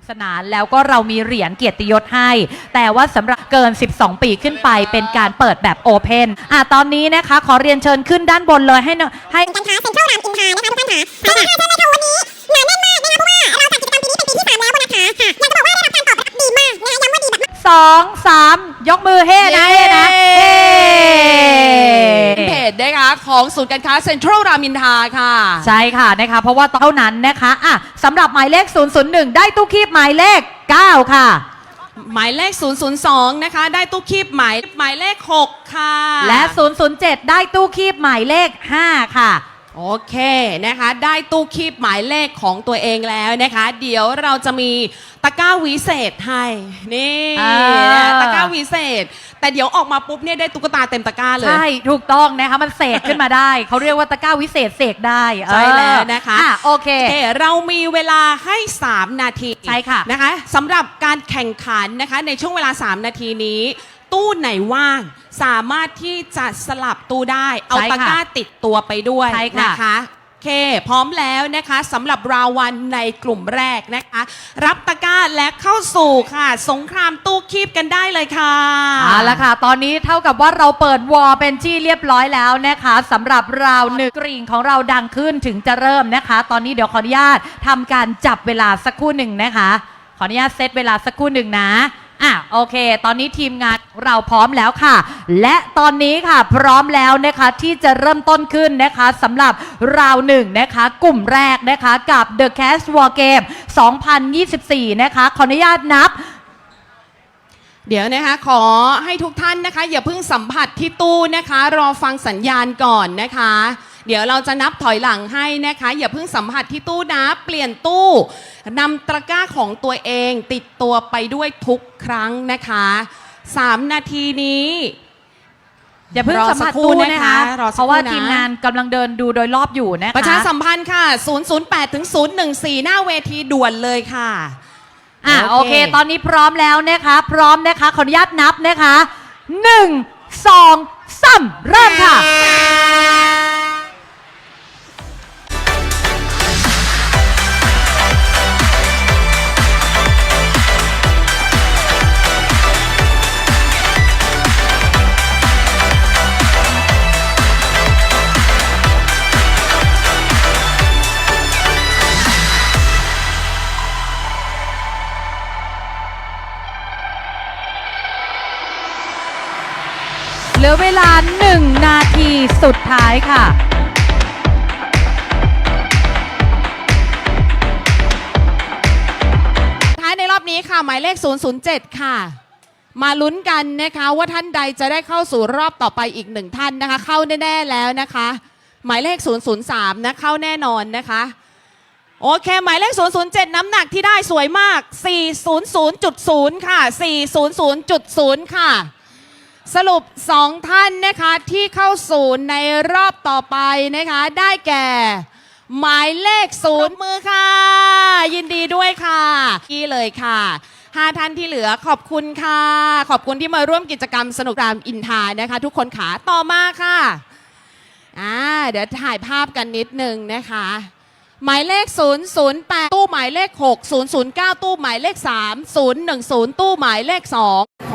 นุกสนานแล้วก็เรามีเหรียญเกียรติยศให้ แต่ว่าสำหรับเกิน 12 ปีขึ้นไปเป็นการเปิดแบบโอเพนอะตอนนี้นะคะ ขอเรียนเชิญขึ้นด้านบนเลยให้นให้การค้าเซ็นทรัลรามอินทรานะคะทุกท่านค่ะใช่ค่ะใช่เลยค่ะวันนี้หนาแน่นมากนะคะเพราะว่าเราจัดกิจกรรมปีนี้เป็นปีที่สามแล้วนะคะค่ะอยากจะบอกว่าได้รับการตอบรับดีมากนะคะย้ำว่าดีแบบสองสามยกมือให้นะเฮ้นะเฮ้ เพจนะคะ ของศูนย์การค้าเซ็นทรัลรามินทราค่ะ ใช่ค่ะนะคะ เพราะว่าเท่านั้นนะคะอะสำหรับหมายเลข 001 ได้ตู้คีบหมายเลข 9 ค่ะ หมายเลข 002 นะคะ ได้ตู้คีบหมายหมายเลข 6 ค่ะ และ 007 ได้ตู้คีบหมายเลข 5 ค่ะ โอเคนะคะ ได้ตู้คีบหมายเลขของตัวเองแล้วนะคะ เดี๋ยวเราจะมีตะกร้าวิเศษให้นี่อ่านะตะกร้าวิเศษ แต่เดี๋ยวออกมาปุ๊บเนี่ยได้ตุ๊กตาเต็มตะกร้าเลย ใช่ ถูกต้องนะคะ มันเสกขึ้นมาได้ เขาเรียกว่าตะกร้าวิเศษเสกได้ใช่แล้วนะคะ อะโอเค โอเคเรามีเวลาให้ 3 นาทีใช่ค่ะนะคะสำหรับการแข่งขันนะคะในช่วงเวลา 3 นาทีนี้ ตู้ไหนว่าง สามารถที่จะสลับตู้ได้ เอาใช่ตะค่ะกร้าติดตัวไปด้วยใช่ค่ะ นะคะโอเค พร้อมแล้วนะคะสำหรับรางวัลในกลุ่มแรกนะคะ รับตะกร้าและเข้าสู่ค่ะ สงครามตู้คีบกันได้เลยค่ะ เอาละค่ะ ตอนนี้เท่ากับว่าเราเปิดวอลเป็นที่เรียบร้อยแล้วนะคะสำหรับราวหนึ่งกริ่งของเราดังขึ้นถึงจะเริ่มนะคะ ตอนนี้เดี๋ยวขออนุญาตทำการจับเวลาสักครู่หนึ่งนะคะ ขออนุญาตเซตเวลาสักครู่หนึ่งนะ อะโอเค ตอนนี้ทีมงานเราพร้อมแล้วค่ะ และตอนนี้ค่ะพร้อมแล้วนะคะที่จะเริ่มต้นขึ้นนะคะสำหรับราวหนึ่งนะคะกลุ่มแรกนะคะกับ The Cash War Game 2024 นะคะขออนุญาตนับ เดี๋ยวนะคะขอให้ทุกท่านนะคะ อย่าเพิ่งสัมผัสที่ตู้นะคะ รอฟังสัญญาณก่อนนะคะ เดี๋ยวเราจะนับถอยหลังให้นะคะ อย่าเพิ่งสัมผัสที่ตู้นะ เปลี่ยนตู้นำตะกร้าของตัวเองติดตัวไปด้วยทุกครั้งนะคะสามนาทีนี้อย่าเพิ่งรอสัมสัผักสครู่ตู้นะนะคะคะรอสักครู่นะเพราะว่าทีมงานกำลังเดินดูโดยรอบอยู่นะคะประชาสัมพันธ์ค่ะ 008ถึง014 หน้าเวทีด่วนเลยค่ะอะโอโอเคเค ตอนนี้พร้อมแล้วนะคะ พร้อมนะคะ ขออนุญาตนับนะคะหนึ่งสองสามเริ่มค่ะ เหลือเวลาหนึ่งนาทีสุดท้ายค่ะ ท้ายในรอบนี้ค่ะ หมายเลข 007 ค่ะ มาลุ้นกันนะคะว่าท่านใดจะได้เข้าสู่รอบต่อไปอีกหนึ่งท่านนะคะ เข้าแน่ๆแล้วนะคะ หมายเลข 003 นะเข้าแน่นอนนะคะโอเค หมายเลข 007 น้ำหนักที่ได้สวยมาก 400.0 ค่ะ 400.0 ค่ะ สรุป 2 ท่านนะคะที่เข้าสู่ในรอบต่อไปนะคะ ได้แก่ หมายเลขศูนย์มือค่ะ ยินดีด้วยค่ะนี่เลยค่ะห้าท่านที่เหลือขอบคุณค่ะ ขอบคุณที่มาร่วมกิจกรรมสนุกรามอินทานะคะ ทุกคนขาต่อมาค่ะอ่าเดี๋ยวถ่ายภาพกันนิดนึงนะคะ หมายเลข 008 ตู้หมายเลข 6 009 ตู้หมายเลข 3 010 ตู้หมายเลข 2